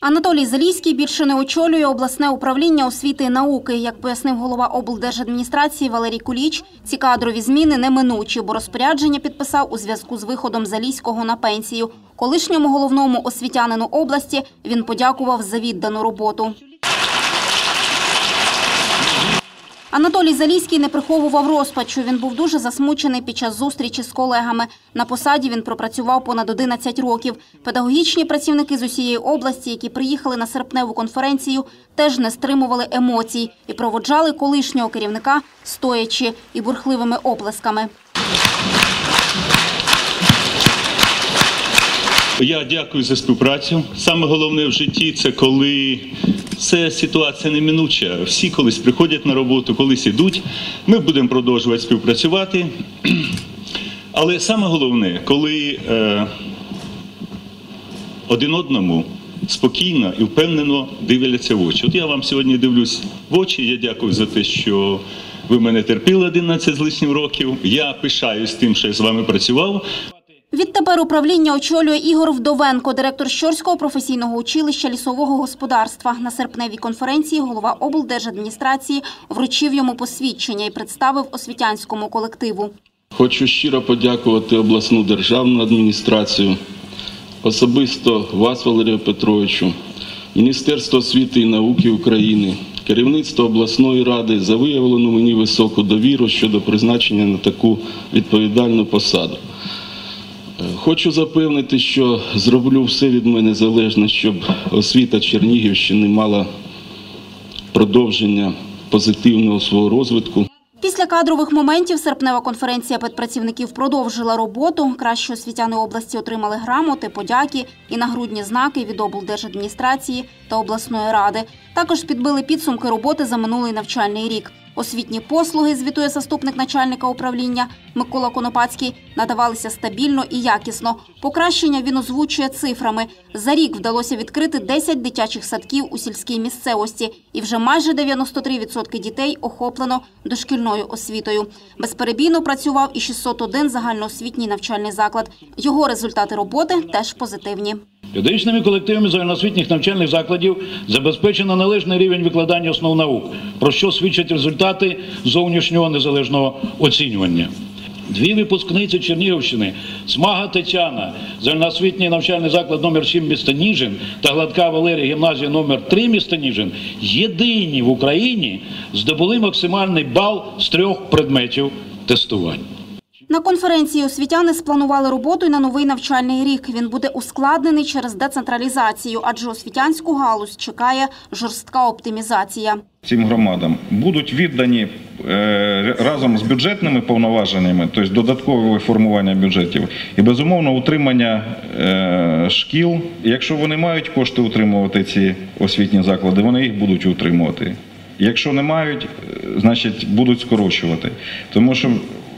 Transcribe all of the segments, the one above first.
Анатолій Заліський більше не очолює обласне управління освіти і науки. Як пояснив голова облдержадміністрації Валерій Куліч, ці кадрові зміни неминучі, бо розпорядження підписав у зв'язку з виходом Заліського на пенсію. Колишньому головному освітянину області він подякував за віддану роботу. Анатолій Заліський не приховував розпачу. Він був дуже засмучений під час зустрічі з колегами. На посаді він пропрацював понад 11 років. Педагогічні працівники з усієї області, які приїхали на серпневу конференцію, теж не стримували емоцій і проводжали колишнього керівника стоячи і бурхливими оплесками. Я дякую за співпрацю. Саме головне в житті це коли це ситуація неминуча. Всі колись приходять на роботу, колись ідуть. Ми будемо продовжувати співпрацювати. Але саме головне, коли е, один одному спокійно і впевнено дивляться в очі. От я вам сьогодні дивлюсь в очі. Я дякую за те, що ви мене терпіли 11 з лишнім років. Я пишаюсь тим, що я з вами працював. Відтепер управління очолює Ігор Вдовенко, директор Щорського професійного училища лісового господарства. На серпневій конференції голова облдержадміністрації вручив йому посвідчення і представив освітянському колективу. Хочу щиро подякувати обласну державну адміністрацію, особисто вас, Валерію Петровичу, Міністерство освіти і науки України, керівництво обласної ради за виявлену мені високу довіру щодо призначення на таку відповідальну посаду. Хочу запевнити, що зроблю все від мене залежне, щоб освіта Чернігівщини мала продовження позитивного свого розвитку. Після кадрових моментів серпнева конференція педпрацівників продовжила роботу. Кращі освітяни області отримали грамоти, подяки і нагрудні знаки від облдержадміністрації та обласної ради. Також підбили підсумки роботи за минулий навчальний рік. Освітні послуги, звітує заступник начальника управління Микола Конопацький, надавалися стабільно і якісно. Покращення він озвучує цифрами. За рік вдалося відкрити 10 дитячих садків у сільській місцевості, і вже майже 93% дітей охоплено дошкільною освітою. Безперебійно працював і 601 загальноосвітній навчальний заклад. Його результати роботи теж позитивні. Педагогічними колективами загальноосвітніх навчальних закладів забезпечено належний рівень викладання основ наук, про що свідчать результати зовнішнього незалежного оцінювання. Дві випускниці Чернігівщини Смага Тетяна, загальноосвітній навчальний заклад номер 7 міста Ніжин та Гладка Валерія гімназія номер 3 міста Ніжин єдині в Україні здобули максимальний бал з трьох предметів тестувань. На конференції освітяни спланували роботу й на новий навчальний рік. Він буде ускладнений через децентралізацію, адже освітянську галузь чекає жорстка оптимізація. цим громадам будуть віддані е, разом з бюджетними повноваженнями, тобто додаткове формування бюджетів, і безумовно утримання е, шкіл. Якщо вони мають кошти утримувати ці освітні заклади, вони їх будуть утримувати. Якщо не мають, е, значить будуть скорочувати. Тому що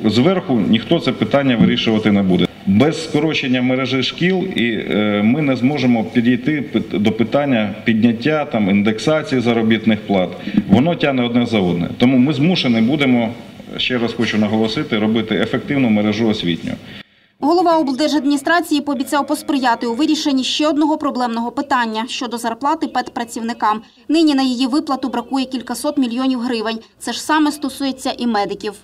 зверху ніхто це питання вирішувати не буде. Без скорочення мережі шкіл і е, ми не зможемо підійти до питання підняття там індексації заробітних плат. Воно тягне одне за одне. Тому ми змушені будемо ще раз хочу наголосити, робити ефективну мережу освітню. Голова облдержадміністрації пообіцяв посприяти у вирішенні ще одного проблемного питання щодо зарплати педпрацівникам. Нині на її виплату бракує кількасот мільйонів гривень. Це ж саме стосується і медиків.